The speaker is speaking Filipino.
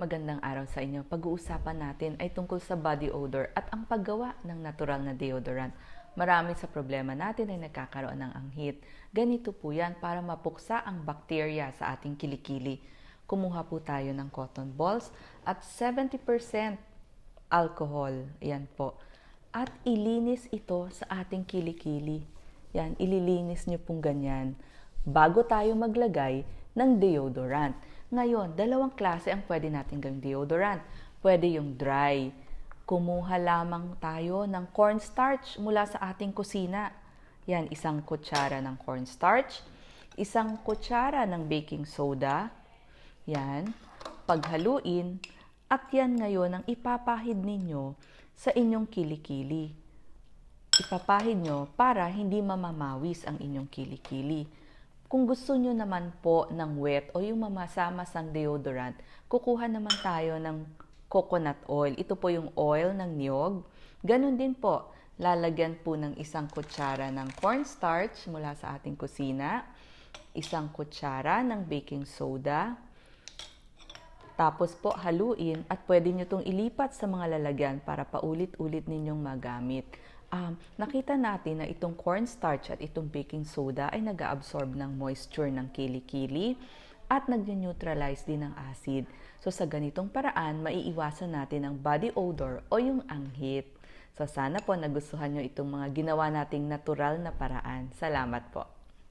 Magandang araw sa inyo. Pag-uusapan natin ay tungkol sa body odor at ang paggawa ng natural na deodorant. Marami sa problema natin ay nagkakaroon ng anghit. Ganito po yan para mapuksa ang bakterya sa ating kilikili. Kumuha po tayo ng cotton balls at 70% alcohol. Yan po. At ilinis ito sa ating kilikili. Yan, ililinis nyo pong ganyan bago tayo maglagay ng deodorant. Ngayon, dalawang klase ang pwede natin gawing deodorant. Pwede yung dry. Kumuha lamang tayo ng cornstarch mula sa ating kusina. Yan, isang kutsara ng cornstarch, isang kutsara ng baking soda. Yan, paghaluin, at yan ngayon ang ipapahid ninyo sa inyong kilikili. Ipapahid nyo para hindi mamamawis ang inyong kilikili. Kung gusto nyo naman po ng wet o yung mamasamasang deodorant, kukuha naman tayo ng coconut oil. Ito po yung oil ng niyog. Ganon din po, lalagyan po ng isang kutsara ng cornstarch mula sa ating kusina, isang kutsara ng baking soda, tapos po haluin at pwede nyo itong ilipat sa mga lalagyan para paulit-ulit ninyong magamit um, nakita natin na itong cornstarch at itong baking soda ay nag-absorb ng moisture ng kilikili at nag-neutralize din ng acid. So sa ganitong paraan, maiiwasan natin ang body odor o yung anghit. So sana po nagustuhan nyo itong mga ginawa nating natural na paraan. Salamat po.